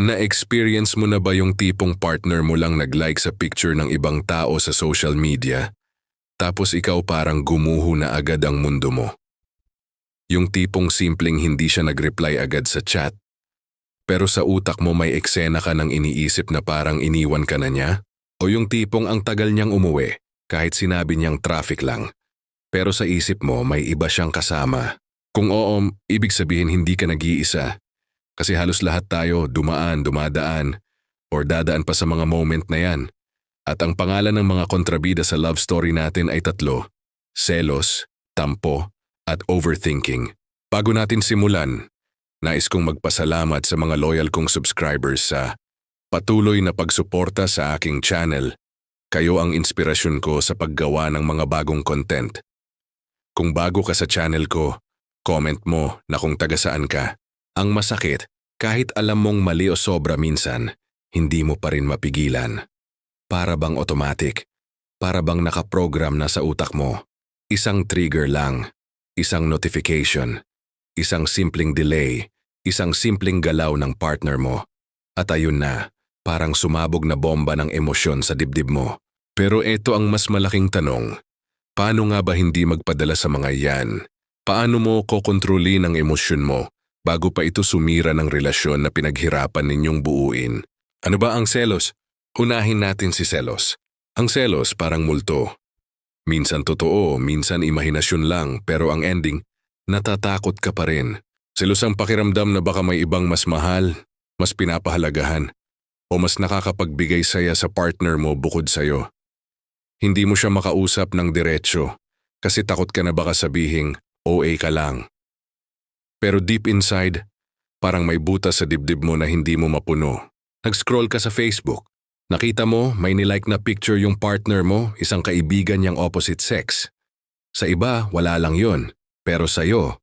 Na-experience mo na ba yung tipong partner mo lang nag-like sa picture ng ibang tao sa social media, tapos ikaw parang gumuho na agad ang mundo mo? Yung tipong simpleng hindi siya nag-reply agad sa chat, pero sa utak mo may eksena ka ng iniisip na parang iniwan ka na niya? O yung tipong ang tagal niyang umuwi, kahit sinabi niyang traffic lang, pero sa isip mo may iba siyang kasama. Kung oo, ibig sabihin hindi ka nag-iisa. Kasi halos lahat tayo dumaan, dumadaan, or dadaan pa sa mga moment na yan. At ang pangalan ng mga kontrabida sa love story natin ay tatlo. Selos, tampo, at overthinking. Bago natin simulan, nais kong magpasalamat sa mga loyal kong subscribers sa patuloy na pagsuporta sa aking channel. Kayo ang inspirasyon ko sa paggawa ng mga bagong content. Kung bago ka sa channel ko, comment mo na kung taga saan ka. Ang masakit, kahit alam mong mali o sobra minsan, hindi mo pa rin mapigilan. Para bang automatic, para bang nakaprogram na sa utak mo. Isang trigger lang, isang notification, isang simpleng delay, isang simpleng galaw ng partner mo. At ayun na, parang sumabog na bomba ng emosyon sa dibdib mo. Pero ito ang mas malaking tanong. Paano nga ba hindi magpadala sa mga yan? Paano mo kokontrolin ang emosyon mo bago pa ito sumira ng relasyon na pinaghirapan ninyong buuin? Ano ba ang selos? Unahin natin si selos. Ang selos parang multo. Minsan totoo, minsan imahinasyon lang, pero ang ending, natatakot ka pa rin. Selos ang pakiramdam na baka may ibang mas mahal, mas pinapahalagahan, o mas nakakapagbigay saya sa partner mo bukod sa'yo. Hindi mo siya makausap ng diretsyo kasi takot ka na baka sabihing OA ka lang. Pero deep inside, parang may butas sa dibdib mo na hindi mo mapuno. Nag-scroll ka sa Facebook. Nakita mo may nilike na picture yung partner mo, isang kaibigan niyang opposite sex. Sa iba, wala lang yon. Pero sa'yo,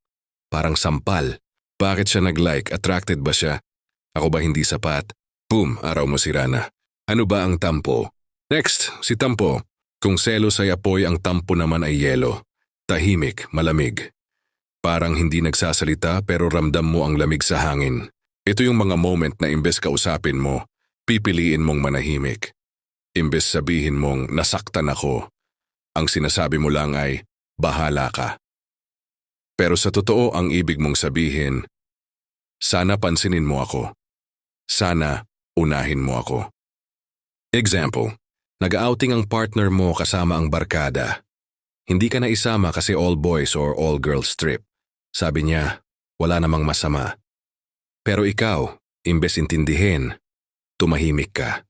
parang sampal. Bakit siya nag-like? Attracted ba siya? Ako ba hindi sapat? Boom, araw mo si Rana. Ano ba ang tampo? Next, si tampo. Kung selos ay apoy, ang tampo naman ay yelo. Tahimik, malamig. Parang hindi nagsasalita pero ramdam mo ang lamig sa hangin. Ito yung mga moment na imbes kausapin mo, pipiliin mong manahimik. Imbes sabihin mong nasaktan ako, ang sinasabi mo lang ay, bahala ka. Pero sa totoo ang ibig mong sabihin, sana pansinin mo ako. Sana unahin mo ako. Example, nag-outing ang partner mo kasama ang barkada. Hindi ka na isama kasi all boys or all girls trip. Sabi niya, wala namang masama. Pero ikaw, imbes intindihin, tumahimik ka.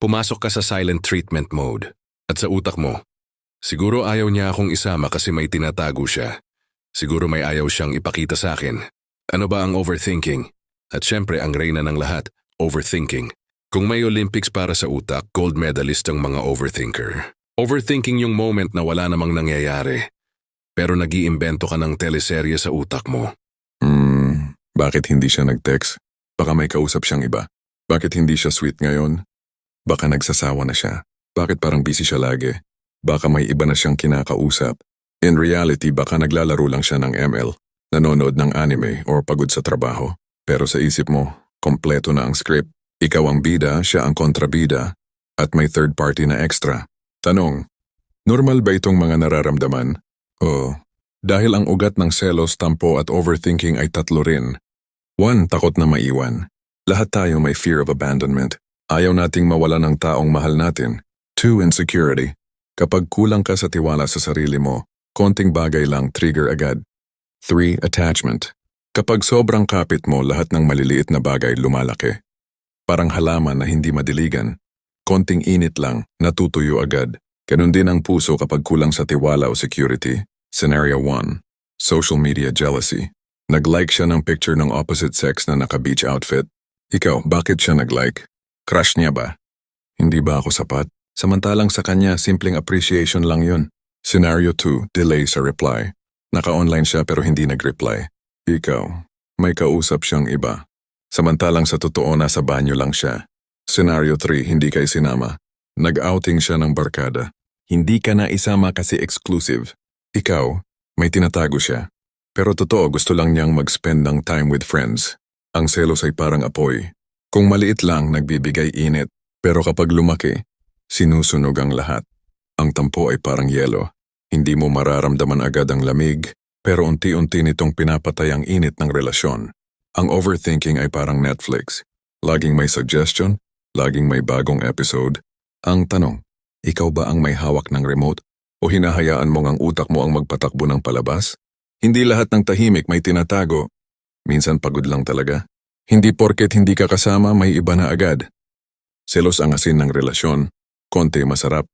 Pumasok ka sa silent treatment mode at sa utak mo, siguro ayaw niya akong isama kasi may tinatago siya. Siguro may ayaw siyang ipakita sa akin. Ano ba ang overthinking? At syempre ang reyna ng lahat, overthinking. Kung may Olympics para sa utak, gold medalist ang mga overthinker. Overthinking yung moment na wala namang nangyayari. Pero nag-iimbento ka ng teleserye sa utak mo. Hmm, bakit hindi siya nag-text? Baka may kausap siyang iba. Bakit hindi siya sweet ngayon? Baka nagsasawa na siya. Bakit parang busy siya lagi? Baka may iba na siyang kinakausap. In reality, baka naglalaro lang siya ng ML, nanonood ng anime or pagod sa trabaho. Pero sa isip mo, kompleto na ang script. Ikaw ang bida, siya ang kontrabida, at may third party na extra. Tanong, normal ba itong mga nararamdaman? O, dahil ang ugat ng selos, tampo at overthinking ay tatlo rin. One, takot na maiwan. Lahat tayo may fear of abandonment. Ayaw nating mawala ng taong mahal natin. Two, insecurity. Kapag kulang ka sa tiwala sa sarili mo, konting bagay lang trigger agad. Three, attachment. Kapag sobrang kapit mo, lahat ng maliliit na bagay lumalaki. Parang halaman na hindi madiligan. Konting init lang, natutuyo agad. Ganon din ang puso kapag kulang sa tiwala o security. Scenario 1. Social media jealousy. Nag-like siya ng picture ng opposite sex na naka-beach outfit. Ikaw, bakit siya nag-like? Crush niya ba? Hindi ba ako sapat? Samantalang sa kanya, simpleng appreciation lang yun. Scenario 2. Delay sa reply. Naka-online siya pero hindi nag-reply. Ikaw, may kausap siyang iba. Samantalang sa totoo nasa banyo lang siya. Scenario 3, hindi kay sinama. Nag-outing siya ng barkada. Hindi ka na isama kasi exclusive. Ikaw, may tinatago siya. Pero totoo gusto lang niyang mag-spend ng time with friends. Ang selos ay parang apoy. Kung maliit lang, nagbibigay init. Pero kapag lumaki, sinusunog ang lahat. Ang tampo ay parang yelo. Hindi mo mararamdaman agad ang lamig, pero unti-unti nitong pinapatay ang init ng relasyon. Ang overthinking ay parang Netflix. Laging may suggestion, laging may bagong episode. Ang tanong, ikaw ba ang may hawak ng remote o hinahayaan mong ang utak mo ang magpatakbo ng palabas? Hindi lahat ng tahimik may tinatago. Minsan pagod lang talaga. Hindi porket hindi ka kasama may iba na agad. Selos ang asin ng relasyon. Konti masarap.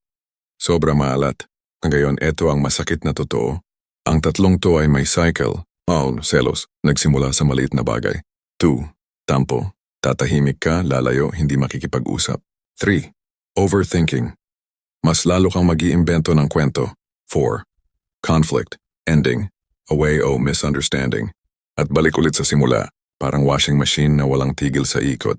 Sobra maalat. Ngayon, eto ang masakit na totoo. Ang tatlong to ay may cycle. Oh, selos. Nagsimula sa maliit na bagay. 2. Tampo. Tatahimik ka, lalayo, hindi makikipag-usap. 3. Overthinking. Mas lalo kang mag-iimbento ng kwento. 4. Conflict. Ending. Away o misunderstanding. At balik ulit sa simula, parang washing machine na walang tigil sa ikot.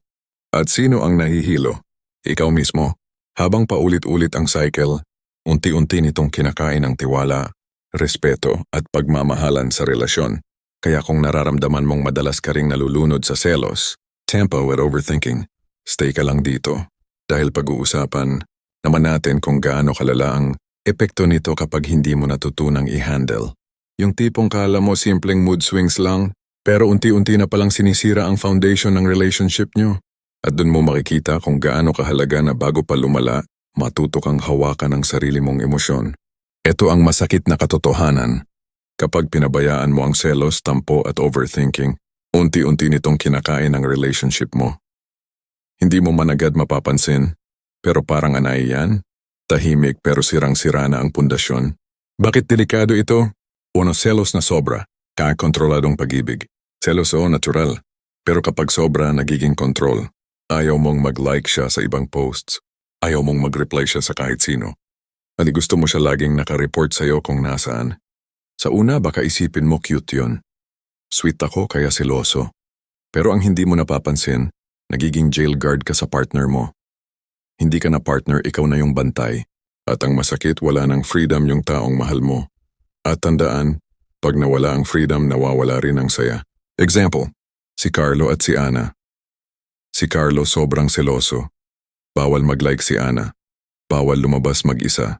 At sino ang nahihilo? Ikaw mismo. Habang paulit-ulit ang cycle, unti-unti nitong kinakain ang tiwala, respeto at pagmamahalan sa relasyon. Kaya kung nararamdaman mong madalas ka ring nalulunod sa selos, tempo at overthinking, stay ka lang dito. Dahil pag-uusapan naman natin kung gaano kalala ang epekto nito kapag hindi mo natutunang i-handle. Yung tipong kala mo simpleng mood swings lang, pero unti-unti na palang sinisira ang foundation ng relationship nyo. At dun mo makikita kung gaano kahalaga na bago pa lumala, matuto kang hawakan ang sarili mong emosyon. Ito ang masakit na katotohanan. Kapag pinabayaan mo ang selos, tampo at overthinking, unti-unti nitong kinakain ang relationship mo. Hindi mo man agad mapapansin, pero parang anay yan. Tahimik pero sirang-sira na ang pundasyon. Bakit delikado ito? Uno, selos na sobra, kakontroladong pag-ibig. Selos o natural. Pero kapag sobra, nagiging control. Ayaw mong mag-like siya sa ibang posts. Ayaw mong mag-reply siya sa kahit sino. At gusto mo siya laging nakareport sa'yo kung nasaan. Sa una, baka isipin mo cute yon. Sweet ako kaya siloso. Pero ang hindi mo napapansin, nagiging jail guard ka sa partner mo. Hindi ka na partner, ikaw na yung bantay. At ang masakit, wala ng freedom yung taong mahal mo. At tandaan, pag nawala ang freedom, nawawala rin ang saya. Example, si Carlo at si Ana. Si Carlo sobrang seloso. Bawal mag-like si Ana. Bawal lumabas mag-isa.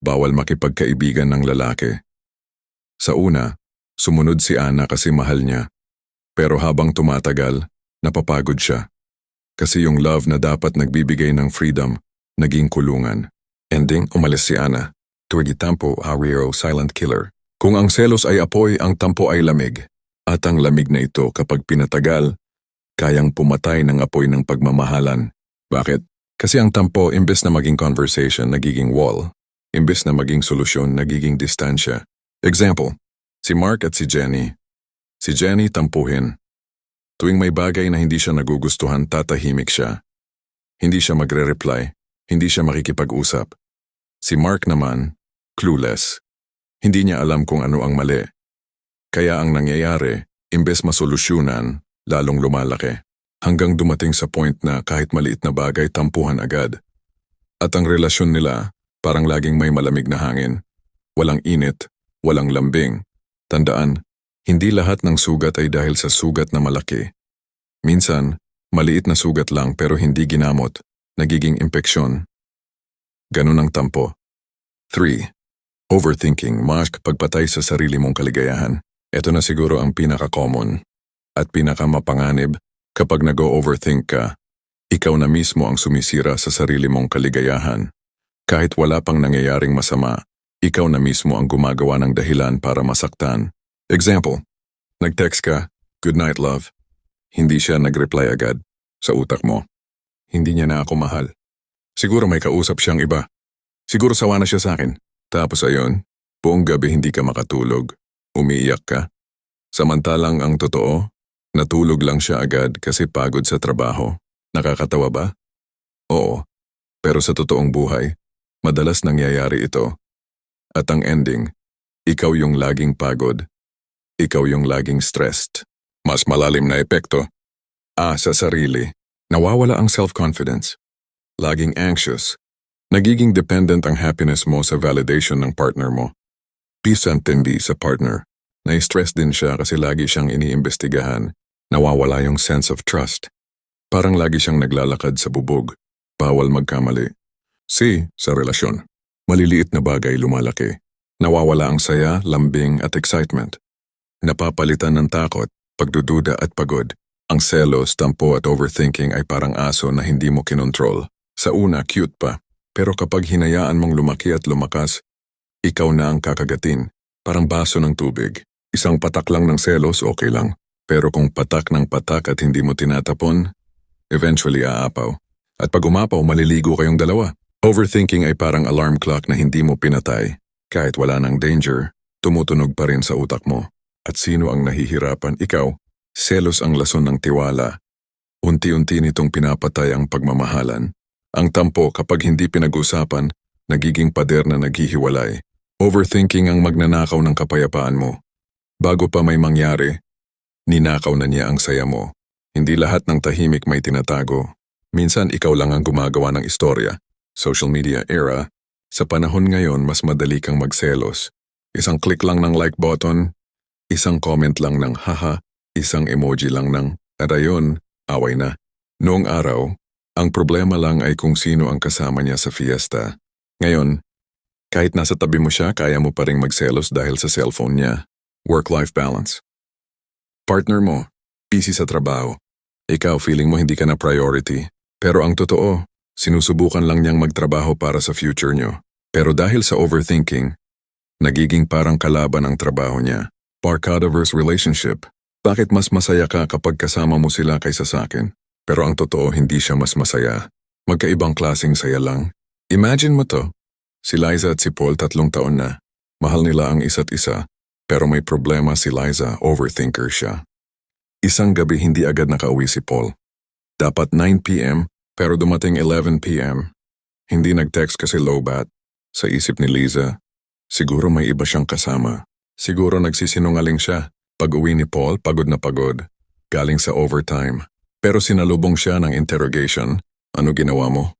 Bawal makipagkaibigan ng lalaki. Sa una, sumunod si Ana kasi mahal niya. Pero habang tumatagal, napapagod siya. Kasi yung love na dapat nagbibigay ng freedom, naging kulungan. Ending, umalis si Ana. Tuwagi tampo, Ariero, silent killer. Kung ang selos ay apoy, ang tampo ay lamig. At ang lamig na ito kapag pinatagal, kayang pumatay ng apoy ng pagmamahalan. Bakit? Kasi ang tampo, imbes na maging conversation, nagiging wall. Imbes na maging solusyon, nagiging distansya. Example, si Mark at si Jenny. Si Jenny tampuhin. Tuwing may bagay na hindi siya nagugustuhan, tatahimik siya. Hindi siya magre-reply. Hindi siya makikipag-usap. Si Mark naman, clueless. Hindi niya alam kung ano ang mali. Kaya ang nangyayari, imbes masolusyunan, lalong lumalaki. Hanggang dumating sa point na kahit maliit na bagay tampuhan agad. At ang relasyon nila, parang laging may malamig na hangin. Walang init, walang lambing. Tandaan, hindi lahat ng sugat ay dahil sa sugat na malaki. Minsan, maliit na sugat lang pero hindi ginamot, nagiging impeksyon. Ganun ang tampo. 3. Overthinking, mask pagpatay sa sarili mong kaligayahan. Ito na siguro ang pinaka-common at pinaka-mapanganib kapag nag-overthink ka. Ikaw na mismo ang sumisira sa sarili mong kaligayahan. Kahit wala pang nangyayaring masama, ikaw na mismo ang gumagawa ng dahilan para masaktan. Example, nag-text ka, good night love. Hindi siya nag-reply agad sa utak mo. Hindi niya na ako mahal. Siguro may kausap siyang iba. Siguro sawa na siya sa akin. Tapos ayon, buong gabi hindi ka makatulog. Umiiyak ka. Samantalang ang totoo, natulog lang siya agad kasi pagod sa trabaho. Nakakatawa ba? Oo. Pero sa totoong buhay, madalas nangyayari ito. At ang ending, ikaw yung laging pagod. Ikaw yung laging stressed. Mas malalim na epekto. Ah, sa sarili. Nawawala ang self-confidence. Laging anxious. Nagiging dependent ang happiness mo sa validation ng partner mo. Peace and tindi sa partner. Na-stress din siya kasi lagi siyang iniimbestigahan. Nawawala yung sense of trust. Parang lagi siyang naglalakad sa bubog. Bawal magkamali. C. Sa relasyon. Maliliit na bagay lumalaki. Nawawala ang saya, lambing at excitement. Napapalitan ng takot, pagdududa at pagod. Ang selos, tampo at overthinking ay parang aso na hindi mo kinontrol. Sa una, cute pa. Pero kapag hinayaan mong lumaki at lumakas, ikaw na ang kakagatin. Parang baso ng tubig. Isang patak lang ng selos, okay lang. Pero kung patak ng patak at hindi mo tinatapon, eventually aapaw. At pag umapaw, maliligo kayong dalawa. Overthinking ay parang alarm clock na hindi mo pinatay. Kahit wala ng danger, tumutunog pa rin sa utak mo. At sino ang nahihirapan? Ikaw. Selos ang lason ng tiwala. Unti-unti nitong pinapatay ang pagmamahalan. Ang tampo kapag hindi pinag-usapan, nagiging pader na naghihiwalay. Overthinking ang magnanakaw ng kapayapaan mo. Bago pa may mangyari, ninakaw na niya ang saya mo. Hindi lahat ng tahimik may tinatago. Minsan ikaw lang ang gumagawa ng istorya. Social media era, sa panahon ngayon mas madali kang magselos. Isang click lang ng like button, isang comment lang ng haha, isang emoji lang ng at ayun, away na. Noong araw, ang problema lang ay kung sino ang kasama niya sa fiesta. Ngayon, kahit nasa tabi mo siya, kaya mo pa rin magselos dahil sa cellphone niya. Work-life balance. Partner mo, busy sa trabaho. Ikaw feeling mo hindi ka na priority. Pero ang totoo, sinusubukan lang niyang magtrabaho para sa future niyo. Pero dahil sa overthinking, nagiging parang kalaban ang trabaho niya. Barkada versus relationship. Bakit mas masaya ka kapag kasama mo sila kaysa sa akin? Pero ang totoo, hindi siya mas masaya. Magkaibang klaseng saya lang. Imagine mo to. Si Liza at si Paul tatlong taon na. Mahal nila ang isa't isa. Pero may problema si Liza, overthinker siya. Isang gabi hindi agad nakauwi si Paul. Dapat 9pm, pero dumating 11pm. Hindi nag-text kasi low bat. Sa isip ni Liza, siguro may iba siyang kasama. Siguro nagsisinungaling siya. Pag uwi ni Paul, pagod na pagod. Galing sa overtime. Pero sinalubong siya ng interrogation. Ano ginawa mo?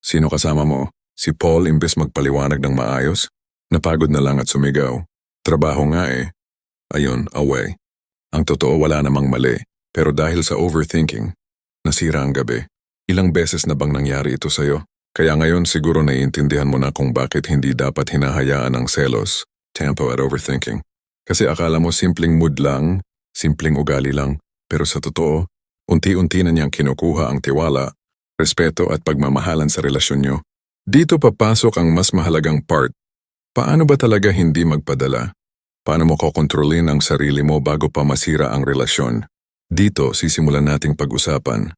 Sino kasama mo? Si Paul imbes magpaliwanag ng maayos? Napagod na lang at sumigaw. Trabaho nga eh. Ayun, away. Ang totoo wala namang mali. Pero dahil sa overthinking, nasira ang gabi. Ilang beses na bang nangyari ito sa'yo? Kaya ngayon siguro naiintindihan mo na kung bakit hindi dapat hinahayaan ang selos, tempo at overthinking. Kasi akala mo simpleng mood lang, simpleng ugali lang, pero sa totoo, unti-unti na niyang kinukuha ang tiwala, respeto at pagmamahalan sa relasyon niyo. Dito papasok ang mas mahalagang part. Paano ba talaga hindi magpadala? Paano mo kokontrolin ang sarili mo bago pa masira ang relasyon? Dito sisimulan nating pag-usapan.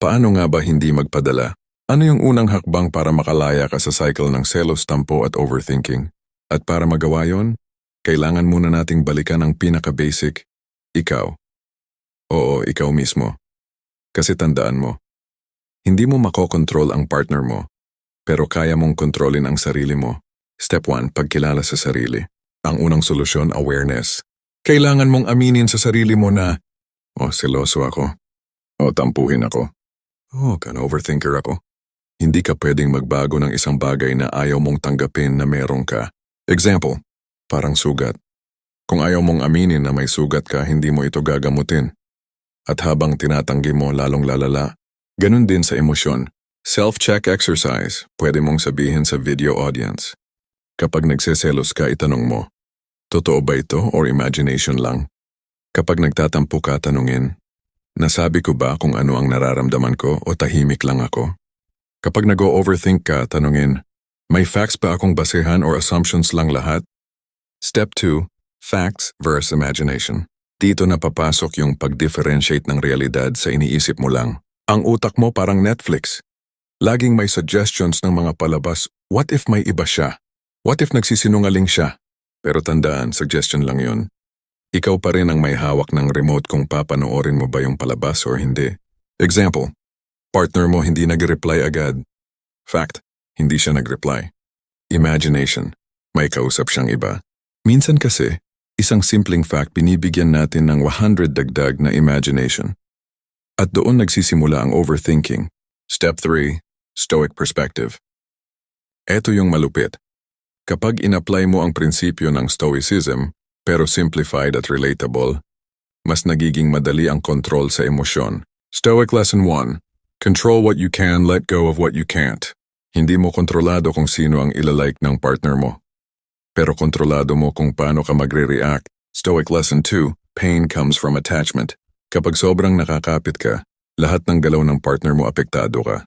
Paano nga ba hindi magpadala? Ano yung unang hakbang para makalaya ka sa cycle ng selos, tampo at overthinking? At para magawa yon, kailangan muna nating balikan ang pinaka-basic, ikaw. Oo, ikaw mismo. Kasi tandaan mo, hindi mo makokontrol ang partner mo, pero kaya mong kontrolin ang sarili mo. Step 1, pagkilala sa sarili. Ang unang solusyon, awareness. Kailangan mong aminin sa sarili mo na, oh, seloso ako. O tampuhin ako. Oh, kan overthinker ako. Hindi ka pwedeng magbago ng isang bagay na ayaw mong tanggapin na meron ka. Example, parang sugat. Kung ayaw mong aminin na may sugat ka, hindi mo ito gagamutin. At habang tinatanggi mo, lalong lalala. Ganun din sa emosyon. Self-check exercise, pwede mong sabihin sa video audience. Kapag nagseselos ka, itanong mo, totoo ba ito or imagination lang? Kapag nagtatampo ka, tanungin, nasabi ko ba kung ano ang nararamdaman ko o tahimik lang ako? Kapag nag-overthink ka, tanungin, may facts ba akong basehan or assumptions lang lahat? Step 2. Facts versus imagination. Dito na papasok yung pag-differentiate ng realidad sa iniisip mo lang. Ang utak mo parang Netflix. Laging may suggestions ng mga palabas, what if may iba siya? What if nagsisinungaling siya? Pero tandaan, suggestion lang yun. Ikaw pa rin ang may hawak ng remote kung papanoorin mo ba yung palabas or hindi. Example, partner mo hindi nag-reply agad. Fact, hindi siya nag-reply. Imagination, may kausap siyang iba. Minsan kasi, isang simpleng fact binibigyan natin ng 100 dagdag na imagination. At doon nagsisimula ang overthinking. Step 3, Stoic Perspective. Ito yung malupit. Kapag in-apply mo ang prinsipyo ng Stoicism, pero simplified at relatable, mas nagiging madali ang control sa emosyon. Stoic Lesson 1. Control what you can, let go of what you can't. Hindi mo kontrolado kung sino ang ilalike ng partner mo. Pero kontrolado mo kung paano ka magre-react. Stoic Lesson 2, Pain comes from attachment. Kapag sobrang nakakapit ka, lahat ng galaw ng partner mo apektado ka.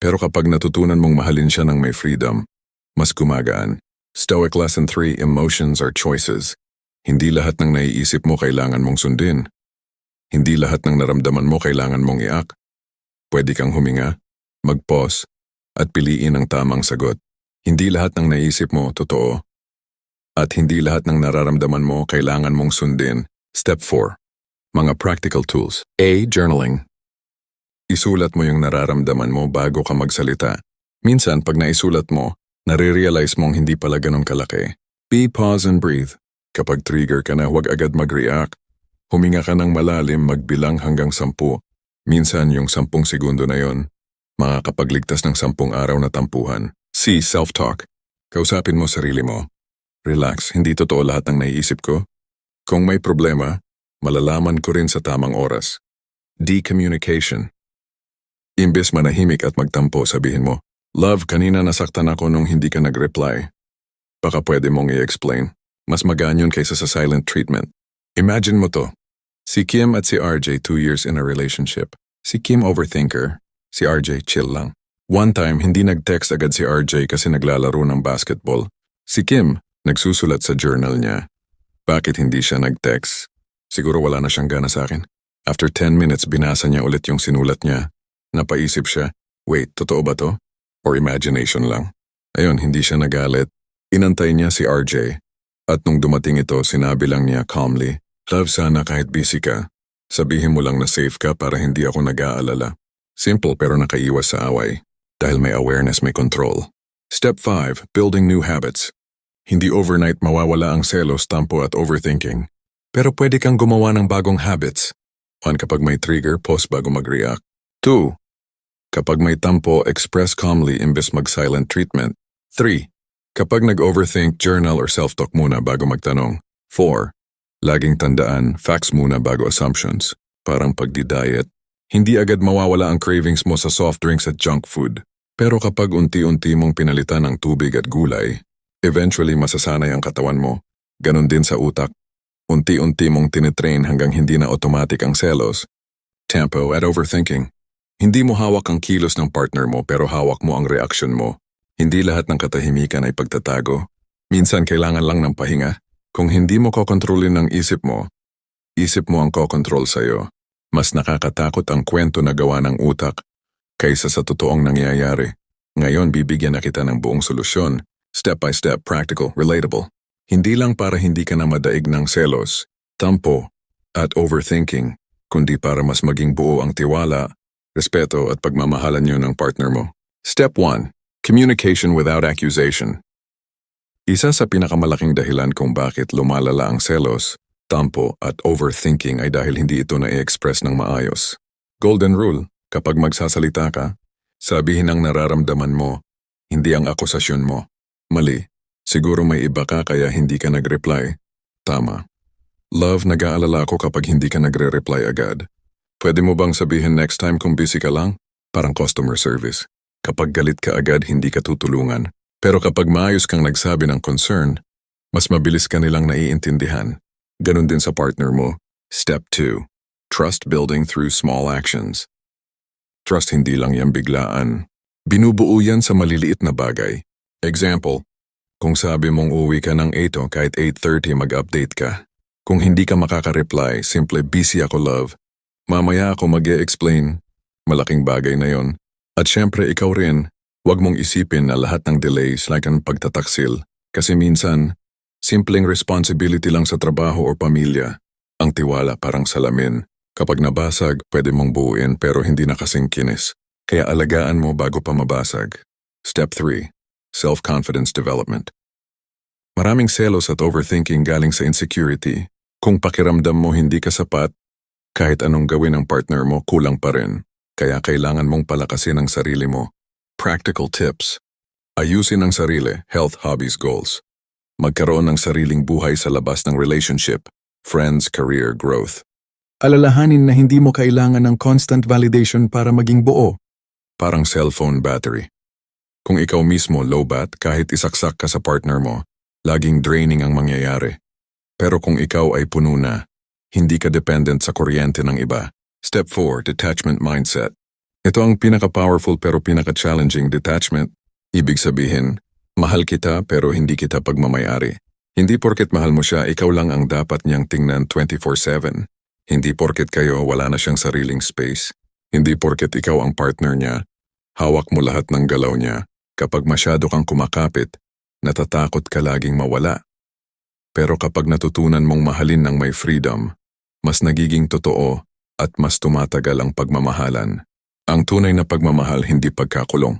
Pero kapag natutunan mong mahalin siya ng may freedom, mas gumagaan. Stoic Lesson 3, Emotions are choices. Hindi lahat ng naiisip mo kailangan mong sundin. Hindi lahat ng naramdaman mo kailangan mong iak. Pwede kang huminga, mag-pause, at piliin ang tamang sagot. Hindi lahat ng naisip mo totoo. At hindi lahat ng nararamdaman mo kailangan mong sundin. Step 4. Mga practical tools. A. Journaling. Isulat mo yung nararamdaman mo bago ka magsalita. Minsan, pag naisulat mo, nare-realize mong hindi pala ganun kalaki. B. Pause and breathe. Kapag trigger ka na, huwag agad mag-react. Huminga ka ng malalim, magbilang hanggang sampu. Minsan, yung sampung segundo na yon, makakapagligtas ng sampung araw na tampuhan. C. Self-talk. Kausapin mo sarili mo. Relax, hindi totoo lahat ng naiisip ko. Kung may problema, malalaman ko rin sa tamang oras. D. Communication. Imbes manahimik at magtampo, sabihin mo, Love, kanina nasaktan ako nung hindi ka nag-reply. Baka pwede mong i-explain. Mas magaan yun kaysa sa silent treatment. Imagine mo to. Si Kim at si RJ two years in a relationship. Si Kim overthinker, si RJ chill lang. One time, hindi nag-text agad si RJ kasi naglalaro ng basketball. Si Kim, nagsusulat sa journal niya. Bakit hindi siya nag-text? Siguro wala na siyang gana sa akin. After 10 minutes, binasa niya ulit yung sinulat niya. Napaisip siya, wait, totoo ba to? Or imagination lang? Ayun, hindi siya nagalit. Inantay niya si RJ. At nung dumating ito, sinabi lang niya calmly, Love sana kahit busy ka. Sabihin mo lang na safe ka para hindi ako nag-aalala. Simple pero nakaiwas sa away. Dahil may awareness, may control. Step 5. Building new habits. Hindi overnight mawawala ang selos, tampo at overthinking. Pero pwede kang gumawa ng bagong habits. 1. Kapag may trigger, pause bago mag-react. 2. Kapag may tampo, express calmly imbes mag-silent treatment. 3. Kapag nag-overthink, journal or self-talk muna bago magtanong. 4. Laging tandaan, facts muna bago assumptions. Parang pagdi-diet. Hindi agad mawawala ang cravings mo sa soft drinks at junk food. Pero kapag unti-unti mong pinalitan ng tubig at gulay, eventually masasanay ang katawan mo. Ganon din sa utak. Unti-unti mong tinitrain hanggang hindi na automatic ang selos. Tempo at overthinking. Hindi mo hawak ang kilos ng partner mo pero hawak mo ang reaksyon mo. Hindi lahat ng katahimikan ay pagtatago. Minsan kailangan lang ng pahinga. Kung hindi mo kokontrolin ang isip mo, isip mo ang kokontrol sa'yo. Mas nakakatakot ang kwento na gawa ng utak kaysa sa totoong nangyayari. Ngayon bibigyan na kita ng buong solusyon. Step by step, practical, relatable. Hindi lang para hindi ka na madaig ng selos, tampo, at overthinking, kundi para mas maging buo ang tiwala, respeto at pagmamahalan niyo ng partner mo. Step 1. Communication without accusation. Isa sa pinakamalaking dahilan kung bakit lumalala ang selos, tampo at overthinking ay dahil hindi ito na-express ng maayos. Golden rule, kapag magsasalita ka, sabihin ang nararamdaman mo, hindi ang akusasyon mo. Mali, siguro may iba ka kaya hindi ka nag-reply. Tama. Love, nag-aalala ako kapag hindi ka nagre-reply agad. Pwede mo bang sabihin next time kung busy ka lang? Parang customer service. Kapag galit ka agad, hindi ka tutulungan. Pero kapag maayos kang nagsabi ng concern, mas mabilis ka nilang naiintindihan. Ganon din sa partner mo. Step 2. Trust building through small actions. Trust hindi lang yan biglaan. Binubuo yan sa maliliit na bagay. Example, kung sabi mong uwi ka ng 8 o kahit 8.30 mag-update ka. Kung hindi ka makaka-reply, simple busy ako love. Mamaya ako mag explain Malaking bagay na yon. At syempre ikaw rin, Huwag mong isipin na lahat ng delays like ang pagtataksil kasi minsan, simpleng responsibility lang sa trabaho o pamilya. Ang tiwala parang salamin. Kapag nabasag, pwede mong buuin pero hindi nakasingkinis. Kaya alagaan mo bago pa mabasag. Step 3. Self-confidence development. Maraming selos at overthinking galing sa insecurity. Kung pakiramdam mo hindi ka sapat, kahit anong gawin ng partner mo, kulang pa rin. Kaya kailangan mong palakasin ang sarili mo Practical tips. Ayusin ang sarili, health, hobbies, goals. Magkaroon ng sariling buhay sa labas ng relationship, friends, career, growth. Alalahanin na hindi mo kailangan ng constant validation para maging buo. Parang cellphone battery. Kung ikaw mismo low bat kahit isaksak ka sa partner mo, laging draining ang mangyayari. Pero kung ikaw ay puno na, hindi ka dependent sa kuryente ng iba. Step 4, detachment mindset. Ito ang pinaka-powerful pero pinaka-challenging detachment. Ibig sabihin, mahal kita pero hindi kita pagmamayari. Hindi porket mahal mo siya, ikaw lang ang dapat niyang tingnan 24-7. Hindi porket kayo wala na siyang sariling space. Hindi porket ikaw ang partner niya, hawak mo lahat ng galaw niya. Kapag masyado kang kumakapit, natatakot ka laging mawala. Pero kapag natutunan mong mahalin ng may freedom, mas nagiging totoo at mas tumatagal ang pagmamahalan. Ang tunay na pagmamahal hindi pagkakulong.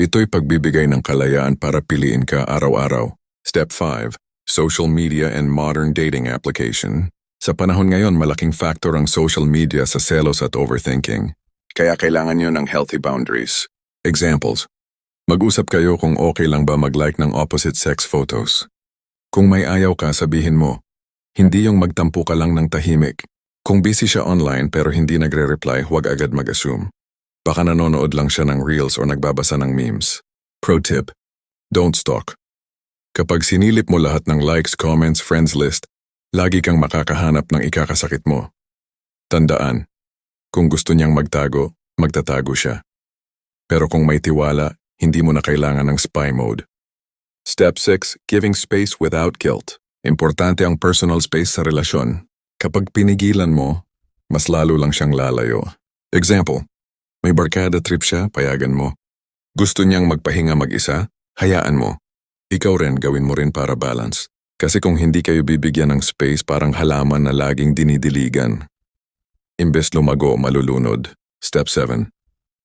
Ito'y pagbibigay ng kalayaan para piliin ka araw-araw. Step 5. Social media and modern dating application. Sa panahon ngayon, malaking factor ang social media sa selos at overthinking. Kaya kailangan nyo ng healthy boundaries. Examples. Mag-usap kayo kung okay lang ba mag-like ng opposite sex photos. Kung may ayaw ka, sabihin mo. Hindi yung magtampo ka lang ng tahimik. Kung busy siya online pero hindi nagre-reply, huwag agad mag-assume. Baka nanonood lang siya ng reels o nagbabasa ng memes. Pro tip, don't stalk. Kapag sinilip mo lahat ng likes, comments, friends list, lagi kang makakahanap ng ikakasakit mo. Tandaan, kung gusto niyang magtago, magtatago siya. Pero kung may tiwala, hindi mo na kailangan ng spy mode. Step 6. Giving space without guilt. Importante ang personal space sa relasyon. Kapag pinigilan mo, mas lalo lang siyang lalayo. Example, may barkada trip siya, payagan mo. Gusto niyang magpahinga mag-isa, hayaan mo. Ikaw rin gawin mo rin para balance. Kasi kung hindi kayo bibigyan ng space parang halaman na laging dinidiligan. Imbes lumago, malulunod. Step 7.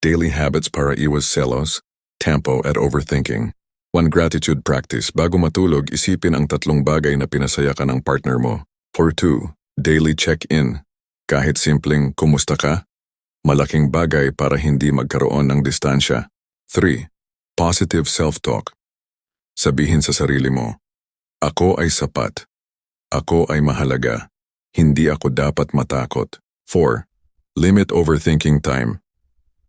Daily habits para iwas selos, tempo at overthinking. One gratitude practice. Bago matulog, isipin ang tatlong bagay na pinasaya ka ng partner mo. For two, daily check-in. Kahit simpleng kumusta ka, malaking bagay para hindi magkaroon ng distansya. 3. Positive self-talk. Sabihin sa sarili mo, Ako ay sapat. Ako ay mahalaga. Hindi ako dapat matakot. 4. Limit overthinking time.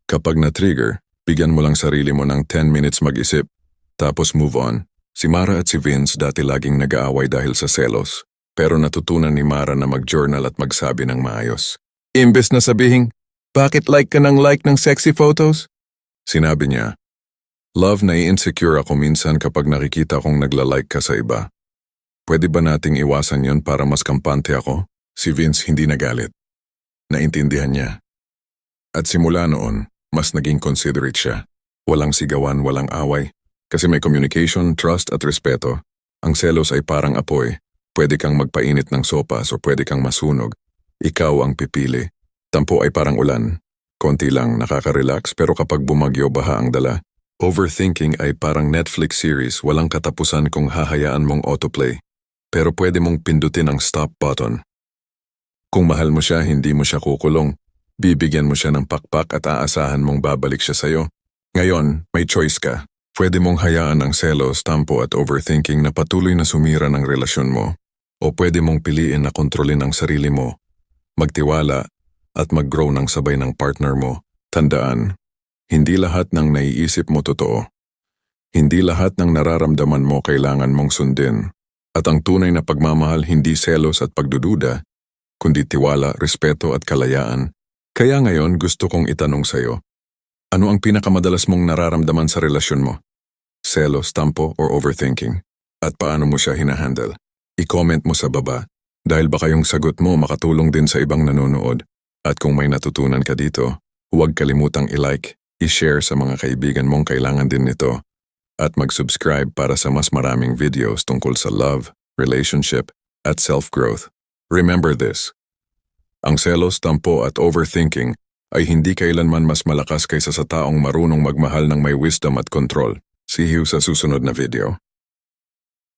Kapag na-trigger, bigyan mo lang sarili mo ng 10 minutes mag-isip, tapos move on. Si Mara at si Vince dati laging nag-aaway dahil sa selos, pero natutunan ni Mara na mag-journal at magsabi ng maayos. Imbes na sabihing, bakit like ka ng like ng sexy photos? Sinabi niya, Love na insecure ako minsan kapag nakikita kong nagla-like ka sa iba. Pwede ba nating iwasan yon para mas kampante ako? Si Vince hindi nagalit. Naintindihan niya. At simula noon, mas naging considerate siya. Walang sigawan, walang away. Kasi may communication, trust at respeto. Ang selos ay parang apoy. Pwede kang magpainit ng sopas o pwede kang masunog. Ikaw ang pipili. Tampo ay parang ulan. Konti lang nakaka-relax pero kapag bumagyo baha ang dala. Overthinking ay parang Netflix series walang katapusan kung hahayaan mong autoplay. Pero pwede mong pindutin ang stop button. Kung mahal mo siya, hindi mo siya kukulong. Bibigyan mo siya ng pakpak at aasahan mong babalik siya sa'yo. Ngayon, may choice ka. Pwede mong hayaan ang selos, tampo at overthinking na patuloy na sumira ng relasyon mo. O pwede mong piliin na kontrolin ang sarili mo, magtiwala at mag-grow ng sabay ng partner mo. Tandaan, hindi lahat ng naiisip mo totoo. Hindi lahat ng nararamdaman mo kailangan mong sundin. At ang tunay na pagmamahal hindi selos at pagdududa, kundi tiwala, respeto at kalayaan. Kaya ngayon gusto kong itanong sa'yo, ano ang pinakamadalas mong nararamdaman sa relasyon mo? Selos, tampo, or overthinking? At paano mo siya hinahandle? I-comment mo sa baba dahil baka yung sagot mo makatulong din sa ibang nanonood. At kung may natutunan ka dito, huwag kalimutang i-like, i-share sa mga kaibigan mong kailangan din nito, at mag-subscribe para sa mas maraming videos tungkol sa love, relationship, at self-growth. Remember this. Ang selos, tampo at overthinking ay hindi kailanman mas malakas kaysa sa taong marunong magmahal ng may wisdom at control. See you sa susunod na video.